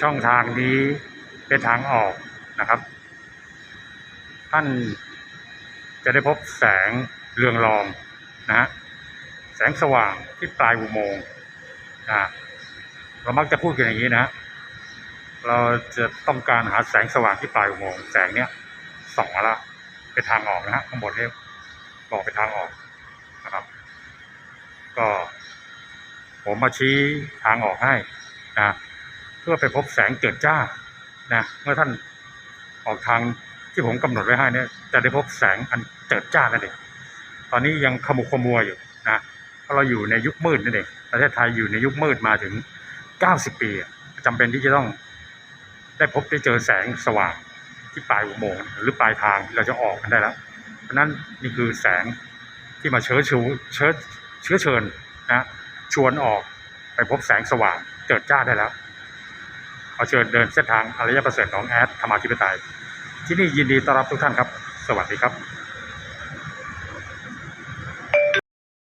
ช่องทางนี้เป็นทางออกนะครับ ท่านจะได้พบแสงเรืองรองนะฮะแสงสว่างที่ปลายอุโมงค์นะเรามักจะพูดกันอย่างนี้นะ เราจะต้องการหาแสงสว่างที่ปลายอุโมงค์แสงเนี้ยส่องมาละเป็นทางออกนะฮะข้างบนนี้บอกเป็นทางออกนะครับ ก็ ผมมาชี้ทางออกให้นะ พื่อไปพบแสงเจิดจ้านะเมื่อท่านออกทางที่ผมกำหนดไว้ให้เนี่ยจะได้พบแสงอันเจิดจ้านั่นเองตอนนี้ยังขมุขมัวอยู่นะเพราะเราอยู่ในยุคมืดนั่นเองประเทศไทยอยู่ในยุคมืดมาถึง 90 ปีอะจำเป็นที่จะต้องได้พบได้เจอแสงสว่างที่ปลายอุโมงค์หรือปลายทางที่เราจะออกกันได้แล้วเพราะนั้นนี่คือแสงที่มาเชิญชูเชิญเชื้อเชิญนะชวนออกไปพบแสงสว่างเจิดจ้าได้แล้ว ขอเชิญเดินเส้นทางอารยประเสริฐของแอดธรรมาธิปไตย ที่นี่ยินดีต้อนรับทุกท่านครับ สวัสดีครับ